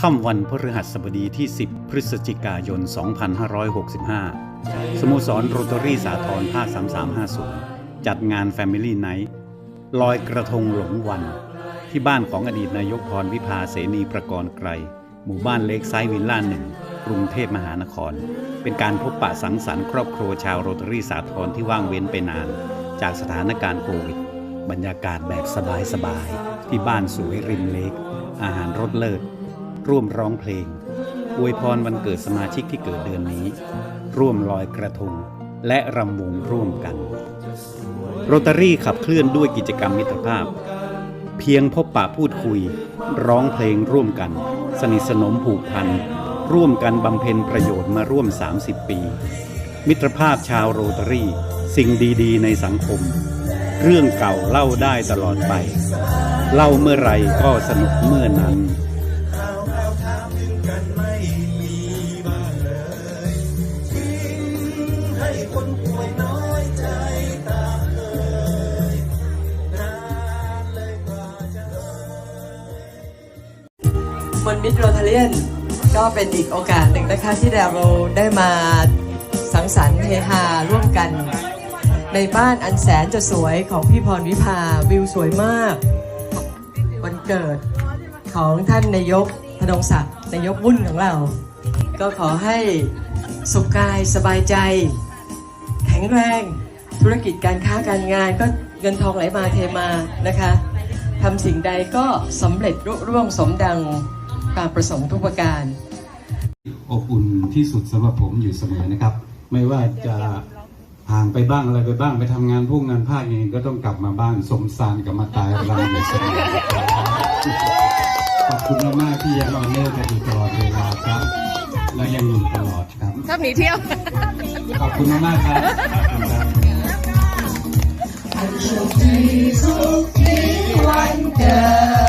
ค่ำวันพฤหัสบดีที่ 10 พฤศจิกายน 2565 สโมสรโรตารี่สาทรภาค 3350 จัดงาน Family Night ลอยกระทงหลงวัน ที่บ้านของอดีตนายกพรวิภาเสนีประกรณ์ไกร หมู่บ้านเล็กไซวิลล่าหนึ่งกรุงเทพมหานคร เป็นการพบปะสังสรรค์ครอบครัวชาวโรตารี่สาทรที่ว่างเว้นไปนาน จากสถานการณ์โควิด บรรยากาศแบบสบายๆที่บ้านสวยริมเลก อาหารรสเลิศ ร่วมร้องเพลง อวยพรวันเกิดสมาชิกที่เกิดเดือนนี้ ร่วมลอยกระทง และรำวงร่วมกัน โรตารี่ขับเคลื่อนด้วยกิจกรรมมิตรภาพ เพียงพบปะพูดคุย ร้องเพลงร่วมกัน สนิทสนมผูกพัน ร่วมกันบำเพ็ญประโยชน์มาร่วม 30 ปี มิตรภาพชาวโรตารี่ สิ่งดีๆ ในสังคม เรื่องเก่าเล่าได้ตลอดไป เล่าเมื่อไรก็สนุกเมื่อนั้นมนมิตรโรทาเลียนก็เป็นอีกโอกาสหนึ่งนะคะที่เราได้มาสังสรรค์เฮฮาร่วมกัน ในบ้านอันแสนจะสวยของพี่พรวิภาวิวสวยมาก วันเกิดของท่านนายกพนงศักดิ์นายกวุ่นของเรา ก็ขอให้สุขกายสบายใจ แข็งแรง ธุรกิจการค้าการงานก็เงินทองไหลมาเทมานะคะทำสิ่งใดก็สำเร็จรุ่ร่วงสมดังความประสงค์ทุกประการ อบอุ่นที่สุดสำหรับผมอยู่เสมอนะครับ ไม่ว่าจะ ห่างไปบ้างอะไรไปบ้างไปทำงานพวกงานภาคเองก็ต้องกลับมาบ้านสมสารกับมาตายเราอยู่เสมอขอบคุณมากๆที่ยังออนเนอร์กันอยู่ตลอดเวลาครับ และยังอยู่ตลอดครับชอบหนีเที่ยว ขอบคุณมากๆครับขอบคุณครับวันเกิด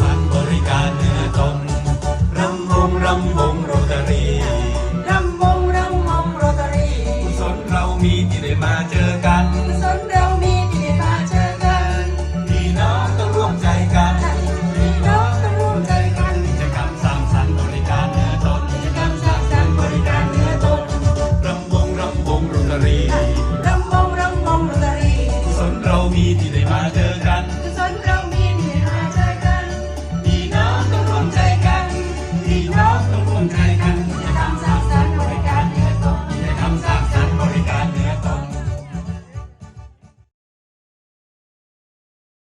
สร้างสรรค์บริการเหนือตนรำวงรำวงรตา